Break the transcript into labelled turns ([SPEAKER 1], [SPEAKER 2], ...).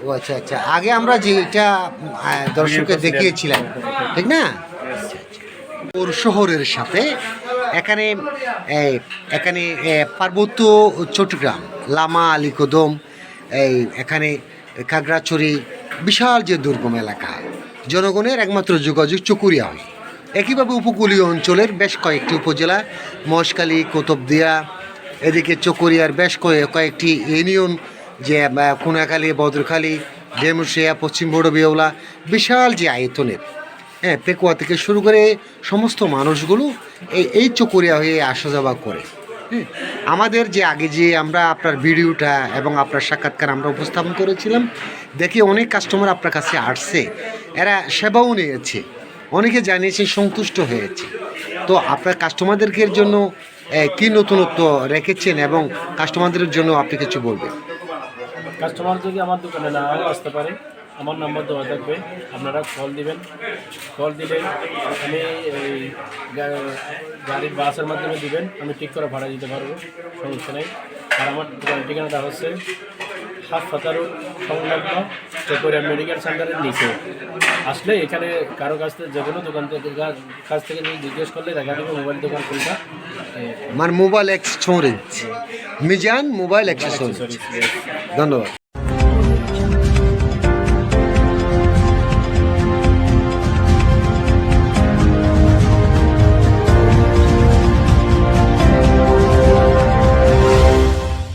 [SPEAKER 1] ও আচ্ছা আচ্ছা। আগে আমরা যে এটা আহ, দর্শককে দেখিয়েছিলাম ঠিক না? ওর শহরের সাথে এখানে এখানে পার্বত্য চট্টগ্রাম লামা আলিকদম এই এখানে খাগড়াছড়ি বিশাল যে দুর্গম এলাকা জনগণের একমাত্র যোগাযোগ চকুরিয়া হয়। একইভাবে উপকূলীয় অঞ্চলের বেশ কয়েকটি উপজেলা মহেশখালী কোতবদিয়া এদিকে চকরিয়ার বেশ কয়েক কয়েকটি ইউনিয়ন, যে কোনাখালী, বদ্রখালী ডেমুশিয়া পশ্চিম বড় বেওলা বিশাল যে আয়তনের হ্যাঁ পেকুয়া থেকে শুরু করে সমস্ত মানুষগুলো এই এই চকরিয়া হয়ে আসা যাওয়া করে। হ্যাঁ আমাদের যে আগে যে আমরা আপনার ভিডিওটা এবং আপনার সাক্ষাৎকার আমরা উপস্থাপন করেছিলাম, দেখি অনেক কাস্টমার আপনার কাছে আসছে। এরা সেবাও নিয়েছে। অনেকে জানিয়েছে সন্তুষ্ট হয়েছে। তো আপনার কাস্টমারদের জন্য কি নতুনত্ব রেখেছেন এবং কাস্টমারদের জন্য আপনি কিছু বলবেন?
[SPEAKER 2] কাস্টমার যদি আমার দোকানে না আসতে পারে, আমার নাম্বার দেওয়া থাকবে, আপনারা কল দিবেন। কল দিলে আমি এই গাড়ির বাসের মাধ্যমে দিবেন, আমি ঠিক করে ভাড়া দিতে পারব, সমস্যা নেই। আর আমার ঠিকানাটা হচ্ছে হাসপাতাল সংলগ্ন চকরিয়া মেডিকেল সেন্টারের নিচে। আসলে এখানে কারও কাছ থেকে যে কোনো দোকান থেকে কাছ থেকে নিয়ে জিজ্ঞেস করলে দেখা যাবে মোবাইল দোকান কোনটা?
[SPEAKER 1] আমার mobile accessories Mizan mobile accessories ধন্যবাদ।